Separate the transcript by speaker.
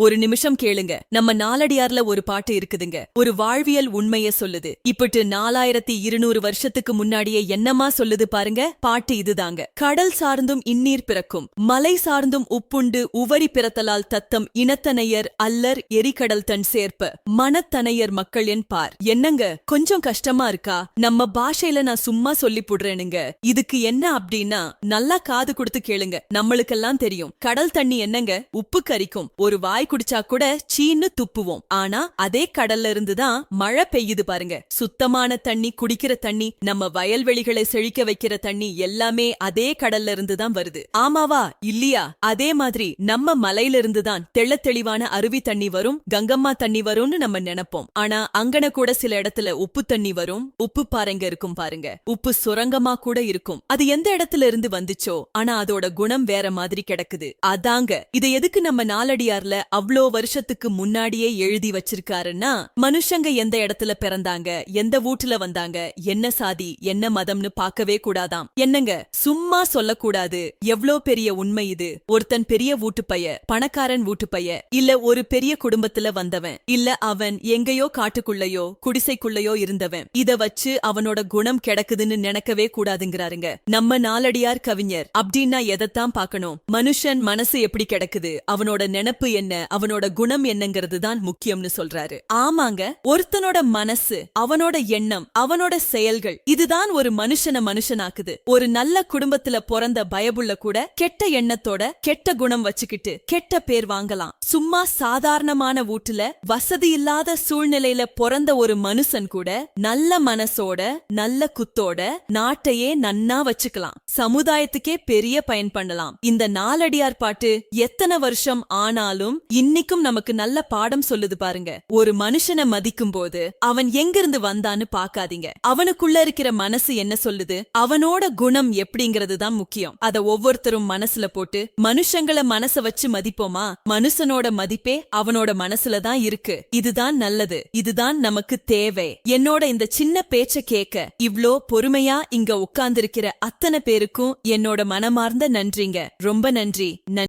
Speaker 1: ஒரு நிமிஷம் கேளுங்க. நம்ம நாலடியார்ல ஒரு பாட்டு இருக்குதுங்க. ஒரு வாழ்வியல் உண்மைய சொல்லுது. இப்பட்டு நாலாயிரத்தி இருநூறு வருஷத்துக்கு முன்னாடியே என்னமா சொல்லுது பாருங்க. பாட்டு இதுதாங்க. கடல் சார்ந்தும் இந்நீர் பிறக்கும். மலை சார்ந்தும் உப்புண்டு உவரி பிறத்தலால் தத்தம் இனத்தனையர் அல்லர் எரிகடல் தன் சேர்ப்ப. மனத்தனையர் மக்கள் என் பார். என்னங்க? கொஞ்சம் கஷ்டமா இருக்கா? நம்ம பாஷையில நான் சும்மா சொல்லி புடுறேனுங்க இதுக்கு என்ன அப்படின்னா நல்லா காது கொடுத்து கேளுங்க. நம்மளுக்கெல்லாம் தெரியும். கடல் தண்ணி என்னங்க? உப்பு கரிக்கும். ஒரு வாய் குடிச்சா கூட சீன்னு துப்புவோம். ஆனா அதே கடல்ல இருந்து தான் மழை பெய்யுது பாருங்க. சுத்தமான தண்ணி குடிக்கிற தண்ணி நம்ம வயல்வெளிகளை செழிக்க வைக்கிற தண்ணி எல்லாமே அதே கடல்ல இருந்து தான் வருது. ஆமாவா? இல்லையா? அதே மாதிரி நம்ம மலையில இருந்து தான் தெள்ள தெளிவான அருவி தண்ணி வரும் கங்கம்மா தண்ணி வரும்னு நம்ம நினைப்போம். ஆனா அங்கன கூட சில இடத்துல உப்பு தண்ணி வரும். உப்பு பாறைங்க இருக்கும் பாருங்க. உப்பு சுரங்கமா கூட இருக்கும். அது எந்த இடத்துல இருந்து வந்துச்சோ ஆனா அதோட குணம் வேற மாதிரி கிடக்குது. அதாங்க இதை எதுக்கு நம்ம நாலடியார்ல அவ்ளோ வருஷத்துக்கு முன்னாடியே எழுதி வச்சிருக்காருன்னா மனுஷங்க எந்த இடத்துல பிறந்தாங்க எந்த வீட்டுல வந்தாங்க என்ன சாதி என்ன மதம்னு பார்க்கவே கூடாதாம். என்னங்க சும்மா சொல்லக்கூடாது. எவ்ளோ பெரிய உண்மை இது. ஒருத்தன் பெரிய வீட்டு பைய பணக்காரன் வீட்டு பைய இல்ல ஒரு பெரிய குடும்பத்துல வந்தவன் இல்ல அவன் எங்கேயோ காட்டுக்குள்ளயோ குடிசைக்குள்ளயோ இருந்தவன். இத வச்சு அவனோட குணம் கிடக்குதுன்னு நினைக்கவே கூடாதுங்கிறாருங்க. நம்ம நாலடியார் கவிஞர். அப்படின்னா எதைத்தான் பார்க்கணும்? மனுஷன் மனசு எப்படி கிடக்குது? அவனோட நினப்பு என்ன? அவனோட குணம் என்னங்கிறது தான் முக்கியம்னு சொல்றாரு. ஆமாங்க ஒருத்தனோட மனசு அவனோட எண்ணம் அவனோட செயல்கள் இதுதான் ஒரு மனுஷன மனுஷனாக்குது. ஒரு நல்ல குடும்பத்துல பிறந்த பயபுள்ள கூட கெட்ட எண்ணத்தோட கெட்ட குணம் வச்சுக்கிட்டு கெட்ட பேர் வாங்கலாம். சும்மா சாதாரணமான வீட்டுல வசதி இல்லாத சூழ்நிலையில பிறந்த ஒரு மனுஷன் கூட நல்ல மனசோட நல்ல குத்தோட நாட்டையே நன்னா வச்சுக்கலாம். சமுதாயத்துக்கே பெரிய பயன் பண்ணலாம். இந்த நாலடியார் பாட்டு எத்தனை வருஷம் ஆனாலும் இன்னைக்கும் நமக்கு நல்ல பாடம் சொல்லுது பாருங்க. ஒரு மனுஷனை மதிக்கும் போது அவன் எங்கிருந்து வந்தான்னு பாக்காதீங்க அவனுக்குள்ள இருக்கிற மனசு என்ன சொல்லுது? அவனோட குணம் எப்படிங்கிறது தான் முக்கியம். அத ஒவ்வொருத்தரும் மனசுல போட்டு மனுஷங்கள மனச வச்சு மதிப்போமா? மனுஷனோட மதிப்பே அவனோட மனசுல தான் இருக்கு. இதுதான் நல்லது. இதுதான் நமக்கு தேவை. என்னோட இந்த சின்ன பேச்ச கேட்க இவ்ளோ பொறுமையா இங்க உட்கார்ந்திருக்கிற அத்தனை பேருக்கும் என்னோட மனமார்ந்த நன்றிங்க. ரொம்ப நன்றி. நன்றி